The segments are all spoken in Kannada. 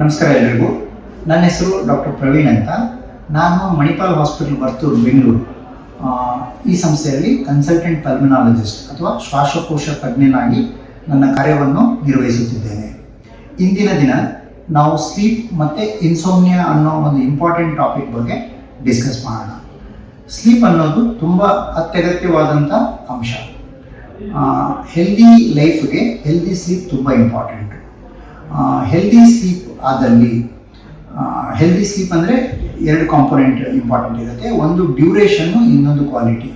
ನಮಸ್ಕಾರ ಎಲ್ರಿಗೂ. ನನ್ನ ಹೆಸರು ಡಾಕ್ಟರ್ ಪ್ರವೀಣ್ ಅಂತ. ನಾನು ಮಣಿಪಾಲ್ ಹಾಸ್ಪಿಟಲ್ ಬರ್ತೂರು, ಬೆಂಗಳೂರು. ಈ ಸಂಸ್ಥೆಯಲ್ಲಿ ಕನ್ಸಲ್ಟೆಂಟ್ ಪಲ್ಮಿನಾಲಜಿಸ್ಟ್ ಅಥವಾ ಶ್ವಾಸಕೋಶ ತಜ್ಞನಾಗಿ ನನ್ನ ಕಾರ್ಯವನ್ನು ನಿರ್ವಹಿಸುತ್ತಿದ್ದೇನೆ. ಇಂದಿನ ದಿನ ನಾವು ಸ್ಲೀಪ್ ಮತ್ತು ಇನ್ಸೋಮ್ನಿಯಾ ಅನ್ನೋ ಒಂದು ಇಂಪಾರ್ಟೆಂಟ್ ಟಾಪಿಕ್ ಬಗ್ಗೆ ಡಿಸ್ಕಸ್ ಮಾಡೋಣ. ಸ್ಲೀಪ್ ಅನ್ನೋದು ತುಂಬ ಅತ್ಯಗತ್ಯವಾದಂಥ ಅಂಶ. ಹೆಲ್ದಿ ಲೈಫ್ಗೆ ಹೆಲ್ದಿ ಸ್ಲೀಪ್ ತುಂಬ ಇಂಪಾರ್ಟೆಂಟ್ ಹೆಲ್ದಿ ಸ್ಲೀಪ್ ಆದಲ್ಲಿ ಹೆಲ್ದಿ ಸ್ಲೀಪ್ ಅಂದರೆ ಎರಡು ಕಾಂಪೊನೆಂಟ್ ಇಂಪಾರ್ಟೆಂಟ್ ಇರುತ್ತೆ. ಒಂದು ಡ್ಯೂರೇಷನ್ನು ಇನ್ನೊಂದು ಕ್ವಾಲಿಟಿ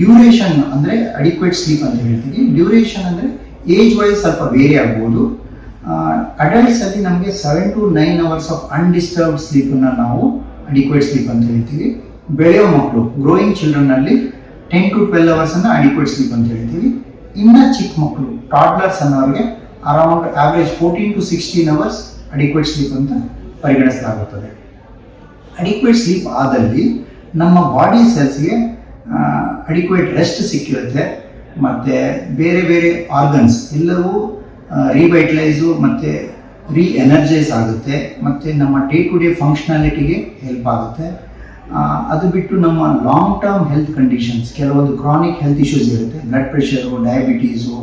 ಡ್ಯೂರೇಷನ್ ಅಂದರೆ ಅಡಿಕ್ವೇಟ್ ಸ್ಲೀಪ್ ಅಂತ ಹೇಳ್ತೀವಿ. ಡ್ಯೂರೇಷನ್ ಅಂದರೆ ಏಜ್ ವೈಸ್ ಸ್ವಲ್ಪ ವೇರಿ ಆಗ್ಬೋದು. ಅಡಲ್ಟ್ಸಲ್ಲಿ ನಮಗೆ seven to nine hours of undisturbed ಸ್ಲೀಪನ್ನು ನಾವು ಅಡಿಕ್ವೇಟ್ ಸ್ಲೀಪ್ ಅಂತ ಹೇಳ್ತೀವಿ. ಬೆಳೆಯೋ ಮಕ್ಕಳು ಗ್ರೋಯಿಂಗ್ ಚಿಲ್ಡ್ರನ್ನಲ್ಲಿ ಟೆನ್ ಟು ಟ್ವೆಲ್ ಅವರ್ಸನ್ನು ಅಡಿಕ್ವೇಟ್ ಸ್ಲೀಪ್ ಅಂತ ಹೇಳ್ತೀವಿ. ಇನ್ನು ಚಿಕ್ಕ ಮಕ್ಕಳು toddlers ಅನ್ನೋರಿಗೆ around average fourteen to sixteen hours adequate sleep ಅಂತ ಪರಿಗಣಿಸಲಾಗುತ್ತದೆ. ಅಡಿಕ್ವೇಟ್ ಸ್ಲೀಪ್ ಆದಲ್ಲಿ ನಮ್ಮ ಬಾಡಿ ಸೆಲ್ಸ್ಗೆ ಅಡಿಕ್ವೇಟ್ ರೆಸ್ಟ್ ಸಿಕ್ಕಿರುತ್ತೆ. ಮತ್ತು ಬೇರೆ ಬೇರೆ ಆರ್ಗನ್ಸ್ ಎಲ್ಲವೂ ರಿವೈಟಲೈಸು ಮತ್ತು ರೀ ಎನರ್ಜೈಸ್ ಆಗುತ್ತೆ. ಮತ್ತು ನಮ್ಮ ಡೇ ಟು ಡೇ ಫಂಕ್ಷನಾಲಿಟಿಗೆ ಹೆಲ್ಪ್ ಆಗುತ್ತೆ. ಅದು ಬಿಟ್ಟು ನಮ್ಮ ಲಾಂಗ್ ಟರ್ಮ್ ಹೆಲ್ತ್ ಕಂಡೀಷನ್ಸ್ ಕೆಲವೊಂದು ಕ್ರಾನಿಕ್ ಹೆಲ್ತ್ ಇಶ್ಯೂಸ್ ಇರುತ್ತೆ. ಬ್ಲಡ್ ಪ್ರೆಷರು ಡಯಾಬಿಟೀಸು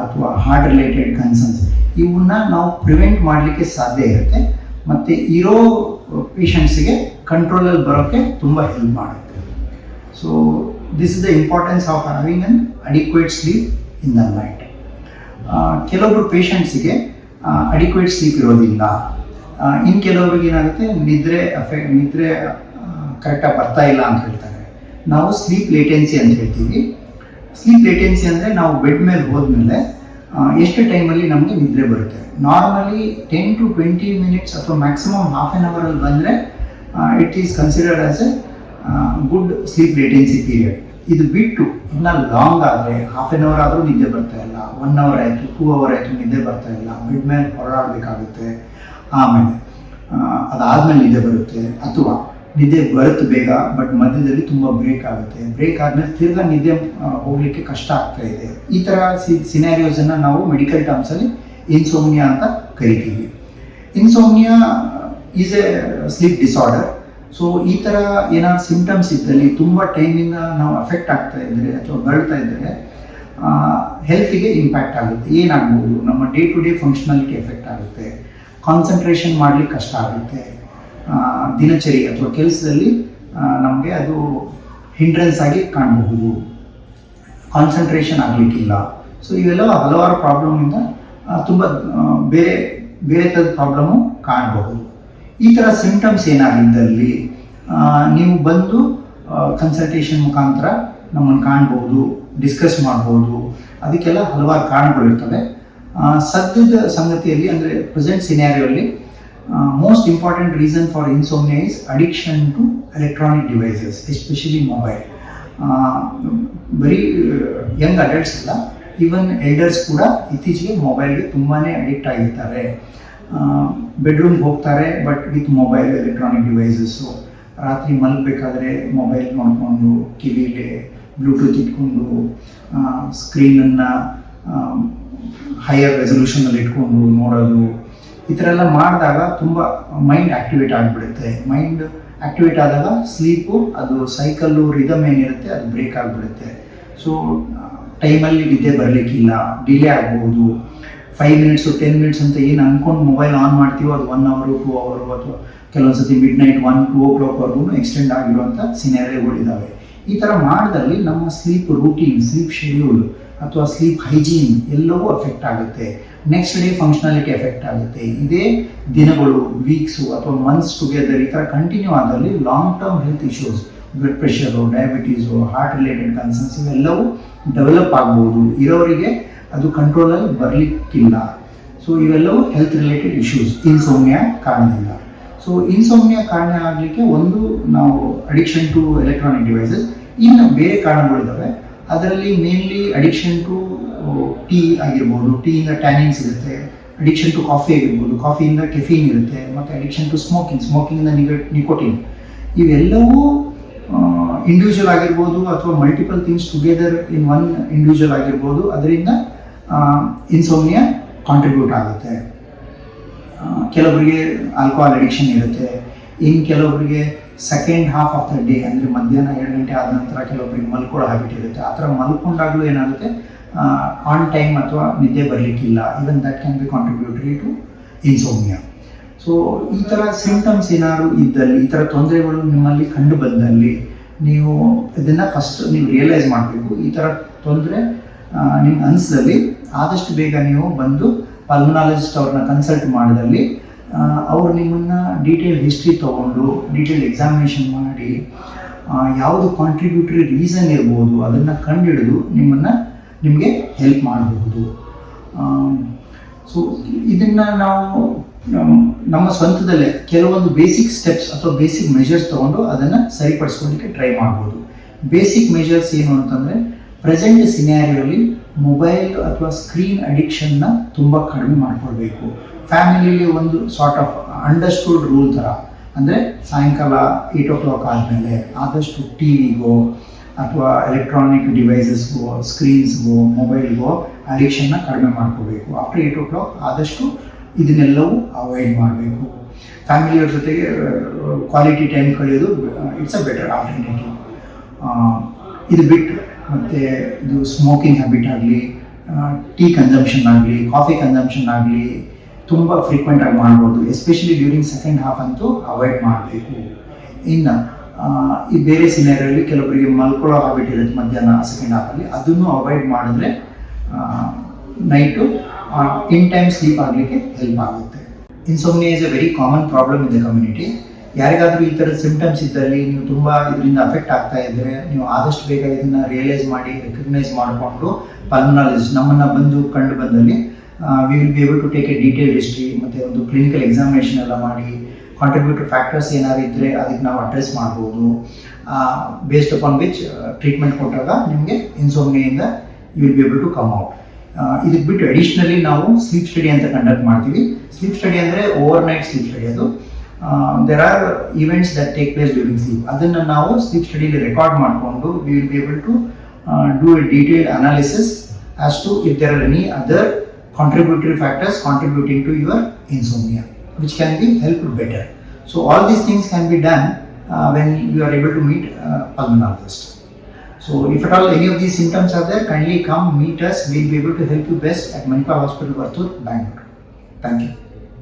ಅಥವಾ ಹಾರ್ಟ್ ರಿಲೇಟೆಡ್ ಕನ್ಸರ್ನ್ಸ್ ಇವನ್ನ ನಾವು ಪ್ರಿವೆಂಟ್ ಮಾಡಲಿಕ್ಕೆ ಸಾಧ್ಯ ಇರುತ್ತೆ. ಮತ್ತು ಇರೋ ಪೇಷಂಟ್ಸಿಗೆ ಕಂಟ್ರೋಲಲ್ಲಿ ಬರೋಕ್ಕೆ ತುಂಬ ಹೆಲ್ಪ್ ಮಾಡುತ್ತೆ. So this is the importance of having an adequate sleep in the night ಕೆಲವೊಬ್ಬರು ಪೇಷಂಟ್ಸಿಗೆ ಅಡಿಕ್ವೇಟ್ ಸ್ಲೀಪ್ ಇರೋದಿಲ್ಲ. ಇನ್ನು ಕೆಲವೊಬ್ಬರಿಗೆ ಏನಾಗುತ್ತೆ, ನಿದ್ರೆ ಅಫೆ ನಿದ್ರೆ ಕರೆಕ್ಟಾಗಿ ಬರ್ತಾ ಇಲ್ಲ ಅಂತ ಹೇಳ್ತಾರೆ. ನಾವು ಸ್ಲೀಪ್ ಲೇಟೆನ್ಸಿ ಅಂತ ಹೇಳ್ತೀವಿ. ಸ್ಲೀಪ್ ಲೇಟೆನ್ಸಿ ಅಂದರೆ ನಾವು ಬೆಡ್ ಮೇಲೆ ಹೋದ್ಮೇಲೆ ಮೇಲೆ ಎಷ್ಟು ಟೈಮಲ್ಲಿ ನಮಗೆ ನಿದ್ರೆ ಬರುತ್ತೆ. Normally ten to twenty minutes ಅಥವಾ ಮ್ಯಾಕ್ಸಿಮಮ್ ಹಾಫ್ ಆನ್ ಅವರಲ್ಲಿ ಬಂದರೆ it is considered as a good sleep latency period ಇದು ಬಿಟ್ಟು ಇನ್ನ ಲಾಂಗ್ ಆದರೆ ಹಾಫ್ ಆನ್ ಅವರ್ ಆದರೂ ನಿದ್ದೆ ಬರ್ತಾ ಇಲ್ಲ. ಒನ್ ಅವರ್ ಆಯಿತು ಟೂ ಅವರ್ ಆಯಿತು ನಿದ್ದೆ ಬರ್ತಾ ಇಲ್ಲ. ಬೆಡ್ ಮೇಲೆ ಹೊರಡಾಡಬೇಕಾಗುತ್ತೆ ಆಮೇಲೆ ಅದಾದ್ಮೇಲೆ ನಿದ್ದೆ ಬರುತ್ತೆ. ಅಥವಾ ನಿದ್ದೆ ಬರುತ್ತೆ ಬೇಗ ಬಟ್ ಮಧ್ಯದಲ್ಲಿ ತುಂಬ ಬ್ರೇಕ್ ಆಗುತ್ತೆ. ಬ್ರೇಕ್ ಆದಮೇಲೆ ತಿರ್ಗಾ ನಿದ್ದೆ ಹೋಗ್ಲಿಕ್ಕೆ ಕಷ್ಟ ಆಗ್ತಾ ಇದೆ. ಈ ಥರ ಸಿ ಸಿನಾರಿಯೋಸನ್ನು ನಾವು ಮೆಡಿಕಲ್ ಟರ್ಮ್ಸಲ್ಲಿ ಇನ್ಸೋಮ್ನಿಯಾ ಅಂತ ಕರಿತೀವಿ. Insomnia is a sleep disorder so ಈ ಥರ ಏನಾದ್ರು ಸಿಂಪ್ಟಮ್ಸ್ ಇದ್ದಲ್ಲಿ ತುಂಬ ಟೈಮಿಂದ ನಾವು ಅಫೆಕ್ಟ್ ಆಗ್ತಾ ಇದ್ದರೆ ಅಥವಾ ಬರಳ್ತಾ ಇದ್ದರೆ ಹೆಲ್ತಿಗೆ ಇಂಪ್ಯಾಕ್ಟ್ ಆಗುತ್ತೆ. ಏನಾಗ್ಬೋದು? ನಮ್ಮ day to day functionality effect ಆಗುತ್ತೆ. ಕಾನ್ಸಂಟ್ರೇಷನ್ ಮಾಡಲಿಕ್ಕೆ ಕಷ್ಟ ಆಗುತ್ತೆ. ದಿನಚರಿ ಅಥವಾ ಕೆಲಸದಲ್ಲಿ ನಮಗೆ ಅದು ಹಿಂಡ್ರೆನ್ಸ್ ಆಗಿ ಕಾಣಬಹುದು. ಕಾನ್ಸಂಟ್ರೇಷನ್ ಆಗಲಿಕ್ಕಿಲ್ಲ. ಸೊ ಇವೆಲ್ಲ ಹಲವಾರು ಪ್ರಾಬ್ಲಮಿಂದ ತುಂಬ ಬೇರೆ ಬೇರೆ ಥರದ ಪ್ರಾಬ್ಲಮ್ಮು ಕಾಣಬಹುದು. ಈ ಥರ ಸಿಂಪ್ಟಮ್ಸ್ ಏನಾಗಿದ್ದಲ್ಲಿ ನೀವು ಬಂದು ಕನ್ಸಲ್ಟೇಷನ್ ಮುಖಾಂತರ ನಮ್ಮನ್ನು ಕಾಣ್ಬೋದು ಡಿಸ್ಕಸ್ ಮಾಡ್ಬೋದು ಅದಕ್ಕೆಲ್ಲ ಹಲವಾರು ಕಾರಣಗಳು ಇರ್ತವೆ. ಸದ್ಯದ ಸಂಗತಿಯಲ್ಲಿ, ಅಂದರೆ present ಸಿನಾರಿಯೋಲ್ಲಿ most important reason for insomnia is addiction to electronic devices especially mobile ಬರೀ ಯಂಗ್ ಅಡಲ್ಟ್ಸ್ ಅಲ್ಲ ಈವನ್ ಎಲ್ಡರ್ಸ್ ಕೂಡ ಇತ್ತೀಚೆಗೆ ಮೊಬೈಲ್ಗೆ ತುಂಬಾ ಅಡಿಕ್ಟ್ ಆಗಿರ್ತಾರೆ. ಬೆಡ್ರೂಮ್ಗೆ ಹೋಗ್ತಾರೆ but with mobile electronic devices ರಾತ್ರಿ ಮಲಗಬೇಕಾದ್ರೆ ಮೊಬೈಲ್ ನೋಡಿಕೊಂಡು, ಕಿವಿಲಿ ಬ್ಲೂಟೂತ್ ಇಟ್ಕೊಂಡು ಸ್ಕ್ರೀನನ್ನು ಹೈಯರ್ ರೆಸೊಲ್ಯೂಷನಲ್ಲಿ ಇಟ್ಕೊಂಡು ನೋಡೋದು ಈ ಥರ ಎಲ್ಲ ಮಾಡಿದಾಗ ತುಂಬ ಮೈಂಡ್ ಆ್ಯಕ್ಟಿವೇಟ್ ಆಗಿಬಿಡುತ್ತೆ. ಮೈಂಡ್ ಆ್ಯಕ್ಟಿವೇಟ್ ಆದಾಗ ಸ್ಲೀಪು ಅದು ಸೈಕಲ್ಲು ರಿದಮ್ ಏನಿರುತ್ತೆ, ಅದು ಬ್ರೇಕ್ ಆಗಿಬಿಡುತ್ತೆ. ಸೊ ಟೈಮಲ್ಲಿ ನಿದ್ದೆ ಬರಲಿಕ್ಕಿಲ್ಲ ಡಿಲೇ ಆಗ್ಬೋದು. ಫೈವ್ ಮಿನಿಟ್ಸು ಟೆನ್ ಮಿನಿಟ್ಸ್ ಅಂತ ಏನು ಅಂದ್ಕೊಂಡು ಮೊಬೈಲ್ ಆನ್ ಮಾಡ್ತೀವೋ, ಅದು ಒನ್ ಅವರು ಟೂ ಅವರು ಅಥವಾ ಕೆಲವೊಂದು ಸತಿ ಮಿಡ್ ನೈಟ್ ಒನ್ ಟೂ ಓ ಕ್ಲಾಕ್ವರೆಗೂ ಎಕ್ಸ್ಟೆಂಡ್ ಆಗಿರುವಂಥ ಸಿನಾರಿಯೋಗಳಿದ್ದಾವೆ ಈ ಥರ ಮಾಡಿದಲ್ಲಿ ನಮ್ಮ ಸ್ಲೀಪ್ ರೂಟೀನ್ ಸ್ಲೀಪ್ ಶೆಡ್ಯೂಲ್ ಅಥವಾ ಸ್ಲೀಪ್ ಹೈಜೀನ್ ಎಲ್ಲವೂ ಅಫೆಕ್ಟ್ ಆಗುತ್ತೆ. ನೆಕ್ಸ್ಟ್ ಡೇ ಫಂಕ್ಷನಾಲಿಟಿ ಎಫೆಕ್ಟ್ ಆಗುತ್ತೆ. ಇದೇ ದಿನಗಳು ವೀಕ್ಸು ಅಥವಾ ಮಂತ್ಸ್ ಟುಗೆದರ್ ಈ ಥರ ಕಂಟಿನ್ಯೂ ಆದಲ್ಲಿ long term health issues blood pressure diabetes heart related concerns ಇವೆಲ್ಲವೂ ಡೆವಲಪ್ ಆಗ್ಬೋದು. ಇರೋರಿಗೆ ಅದು ಕಂಟ್ರೋಲಲ್ಲಿ ಬರಲಿಕ್ಕಿಲ್ಲ. ಸೊ ಇವೆಲ್ಲವೂ ಹೆಲ್ತ್ ರಿಲೇಟೆಡ್ ಇಶ್ಯೂಸ್ ಇನ್ಸೋಮ್ನಿಯಾ ಕಾರಣದಿಂದ. ಸೊ ಇನ್ಸೋಮ್ನಿಯಾ ಕಾರಣ ಆಗಲಿಕ್ಕೆ ಒಂದು ನಾವು ಅಡಿಕ್ಷನ್ ಟು ಎಲೆಕ್ಟ್ರಾನಿಕ್ ಡಿವೈಸಸ್ ಇನ್ನು ಬೇರೆ ಕಾರಣಗಳಿದ್ದಾವೆ ಅದರಲ್ಲಿ ಮೇನ್ಲಿ ಅಡಿಕ್ಷನ್ ಟು ಟೀ ಆಗಿರ್ಬೋದು. ಟೀಯಿಂದ ಟ್ಯಾನಿನ್ ಸಿಗುತ್ತೆ ಅಡಿಕ್ಷನ್ ಟು ಕಾಫಿ ಆಗಿರ್ಬೋದು. ಕಾಫಿಯಿಂದ ಕೆಫೀನ್ ಇರುತ್ತೆ. ಮತ್ತು ಅಡಿಕ್ಷನ್ ಟು ಸ್ಮೋಕಿಂಗ್ ಸ್ಮೋಕಿಂಗಿಂದ ನಿಗ ನಿಕೋಟಿನ್ ಇವೆಲ್ಲವೂ ಇಂಡಿವಿಜುವಲ್ ಆಗಿರ್ಬೋದು ಅಥವಾ multiple things together in one individual ಆಗಿರ್ಬೋದು. ಅದರಿಂದ ಇನ್ಸೋಮ್ನಿಯಾ ಕಾಂಟ್ರಿಬ್ಯೂಟ್ ಆಗುತ್ತೆ. ಕೆಲವರಿಗೆ ಆಲ್ಕೋಹಾಲ್ ಅಡಿಕ್ಷನ್ ಇರುತ್ತೆ. ಇನ್ನು ಕೆಲವೊಬ್ಬರಿಗೆ second half of the day ಅಂದರೆ ಮಧ್ಯಾಹ್ನ ಎರಡು ಗಂಟೆ ಆದ ನಂತರ ಕೆಲವೊಬ್ಬರಿಗೆ ಮಲ್ಕೊಳ್ಳೋ ಹ್ಯಾಬಿಟ್ ಇರುತ್ತೆ. ಆ ಥರ ಮಲ್ಕೊಂಡಾಗಲೂ ಏನಾಗುತ್ತೆ? ಆನ್ ಟೈಮ್ ಅಥವಾ ನಿದ್ದೆ ಬರಲಿಕ್ಕಿಲ್ಲ. Even that can be contributory to insomnia so ಈ ಥರ ಸಿಂಪ್ಟಮ್ಸ್ ಏನಾದರೂ ಇದ್ದಲ್ಲಿ, ಈ ಥರ ತೊಂದರೆಗಳು ನಿಮ್ಮಲ್ಲಿ ಕಂಡು ಬಂದಲ್ಲಿ, ನೀವು ಇದನ್ನು ಫಸ್ಟ್ ನೀವು ರಿಯಲೈಸ್ ಮಾಡಬೇಕು. ಈ ಥರ ತೊಂದರೆ ನಿಮ್ಗೆ ಅನಿಸ್ದಲ್ಲಿ ಆದಷ್ಟು ಬೇಗ ನೀವು ಬಂದು ಪಲ್ಮನಾಲಜಿಸ್ಟ್ ಅವ್ರನ್ನ ಕನ್ಸಲ್ಟ್ ಮಾಡಿದಲ್ಲಿ ಅವರು ನಿಮ್ಮನ್ನು ಡೀಟೇಲ್ ಹಿಸ್ಟ್ರಿ ತೊಗೊಂಡು ಡೀಟೇಲ್ ಎಕ್ಸಾಮಿನೇಷನ್ ಮಾಡಿ ಯಾವುದು ಕಾಂಟ್ರಿಬ್ಯೂಟರಿ ರೀಸನ್ ಇರ್ಬೋದು ಅದನ್ನು ಕಂಡುಹಿಡಿದು ನಿಮ್ಮನ್ನು ನಿಮಗೆ ಹೆಲ್ಪ್ ಮಾಡಬಹುದು. ಸೊ ಇದನ್ನು ನಾವು ನಮ್- ನಮ್ಮ ಸ್ವಂತದಲ್ಲೇ ಕೆಲವೊಂದು ಬೇಸಿಕ್ ಸ್ಟೆಪ್ಸ್ ಅಥವಾ ಬೇಸಿಕ್ ಮೆಷರ್ಸ್ ತಗೊಂಡು ಅದನ್ನು ಸರಿಪಡಿಸ್ಕೊಳ್ಳಿಕ್ಕೆ ಟ್ರೈ ಮಾಡ್ಬೋದು. ಬೇಸಿಕ್ ಮೆಷರ್ಸ್ ಏನು ಅಂತಂದರೆ ಪ್ರೆಸೆಂಟ್ ಸಿನ್ಯಾರಿಯಲ್ಲಿ ಮೊಬೈಲ್ ಅಥವಾ ಸ್ಕ್ರೀನ್ ಅಡಿಕ್ಷನ್ನ ತುಂಬ ಕಡಿಮೆ ಮಾಡ್ಕೊಳ್ಬೇಕು. ಫ್ಯಾಮಿಲಿಲಿ ಒಂದು ಸಾರ್ಟ್ ಆಫ್ ಅಂಡರ್ಸ್ಟೂಡ್ ರೂಲ್ ಥರ. ಅಂದರೆ ಸಾಯಂಕಾಲ ಏಯ್ಟ್ ಓ ಕ್ಲಾಕ್ ಆದಮೇಲೆ ಆದಷ್ಟು ಟಿ ವಿಗೋ ಅಥವಾ ಎಲೆಕ್ಟ್ರಾನಿಕ್ ಡಿವೈಸಸ್ಗೋ ಸ್ಕ್ರೀನ್ಸ್ಗೋ ಮೊಬೈಲ್ಗೋ ಅಡಿಕ್ಷನ್ನ ಕಡಿಮೆ ಮಾಡ್ಕೋಬೇಕು ಆಫ್ಟರ್ ಏಯ್ಟ್ ಓ ಕ್ಲಾಕ್ ಆದಷ್ಟು ಇದನ್ನೆಲ್ಲವೂ ಅವಾಯ್ಡ್ ಮಾಡಬೇಕು. ಫ್ಯಾಮಿಲಿಯವ್ರ ಜೊತೆಗೆ ಕ್ವಾಲಿಟಿ ಟೈಮ್ ಕಳೆಯೋದು ಇಟ್ಸ್ ಅ ಬೆಟರ್ ಆಲ್ಟರ್ನೇಟಿವ್ ಇದು ಬಿಟ್ಟು ಮತ್ತು ಇದು ಸ್ಮೋಕಿಂಗ್ ಹ್ಯಾಬಿಟ್ ಆಗಲಿ ಟೀ ಕನ್ಸಂಪ್ಷನ್ ಆಗಲಿ ಕಾಫಿ ಕನ್ಸಂಪ್ಷನ್ ಆಗಲಿ ತುಂಬ ಫ್ರೀಕ್ವೆಂಟಾಗಿ ಮಾಡ್ಬೋದು. ಎಸ್ಪೆಷಲಿ ಡ್ಯೂರಿಂಗ್ ಸೆಕೆಂಡ್ ಹಾಫ್ ಅಂತೂ ಅವಾಯ್ಡ್ ಮಾಡಬೇಕು. ಇನ್ನು ಈ ಬೇರೆ ಸಿನಿಯರಲ್ಲಿ ಕೆಲವರಿಗೆ ಮಲ್ಕೊಳ್ಳೋ ಹ್ಯಾಬಿಟ್ ಇರುತ್ತೆ ಮಧ್ಯಾಹ್ನ ಸೆಕೆಂಡ್ ಹಾಫಲ್ಲಿ ಅದನ್ನು ಅವಾಯ್ಡ್ ಮಾಡಿದ್ರೆ ನೈಟು ಇನ್ ಟೈಮ್ ಸ್ಲೀಪ್ ಆಗಲಿಕ್ಕೆ ಹೆಲ್ಪ್ ಆಗುತ್ತೆ. Insomnia is a very common problem in the community ಯಾರಿಗಾದರೂ ಈ ಥರದ ಸಿಂಪ್ಟಮ್ಸ್ ಇದ್ದಲ್ಲಿ ನೀವು ತುಂಬ ಇದರಿಂದ ಅಫೆಕ್ಟ್ ಆಗ್ತಾ ಇದ್ದರೆ ನೀವು ಆದಷ್ಟು ಬೇಗ ಇದನ್ನು ರಿಯಲೈಸ್ ಮಾಡಿ ರೆಕಗ್ನೈಸ್ ಮಾಡಿಕೊಂಡು ಪಲ್ಮನಾಲಜಿಸ್ಟ್ ನಮ್ಮನ್ನು ಬಂದು ಕಂಡು ಬಂದಲ್ಲಿ we will be able to take a detailed history ಮತ್ತು ಒಂದು ಕ್ಲಿನಿಕಲ್ ಎಕ್ಸಾಮಿನೇಷನ್ ಎಲ್ಲ ಮಾಡಿ ಕಾಂಟ್ರಿಬ್ಯೂಟರ್ ಫ್ಯಾಕ್ಟರ್ಸ್ ಏನಾದ್ರು ಇದ್ದರೆ ಅದಕ್ಕೆ ನಾವು ಅಡ್ರೆಸ್ ಮಾಡ್ಬೋದು. ಬೇಸ್ಡ್ ಅಪಾನ್ ವಿಚ್ ಟ್ರೀಟ್ಮೆಂಟ್ ಕೊಟ್ಟಾಗ ನಿಮಗೆ ಇನ್ಸೋಮ್ನಿಯಿಂದ you will be able to come out ಇದಕ್ಕೆ ಬಿಟ್ಟು ಅಡಿಷ್ನಲಿ ನಾವು ಸ್ಲೀಪ್ ಸ್ಟಡಿ ಅಂತ ಕಂಡಕ್ಟ್ ಮಾಡ್ತೀವಿ. ಸ್ಲೀಪ್ ಸ್ಟಡಿ ಅಂದರೆ ಓವರ್ ನೈಟ್ ಸ್ಲೀಪ್ ಸ್ಟಡಿ ಅದು. There are events that take place during sleep ಅದನ್ನು ನಾವು ಸ್ಲೀಪ್ ಸ್ಟಡಿಲಿ ರೆಕಾರ್ಡ್ ಮಾಡಿಕೊಂಡು we will be able to do a detailed analysis as to if there are any other contributory factors contributing to your insomnia, which can be helped better. So all these things can be done uh, when you are able to meet uh, pulmonologist. So if at all any of these symptoms are there, kindly come meet us. We'll be able to help you best at Manipal Hospital, Vartur, Bangalore. Thank you.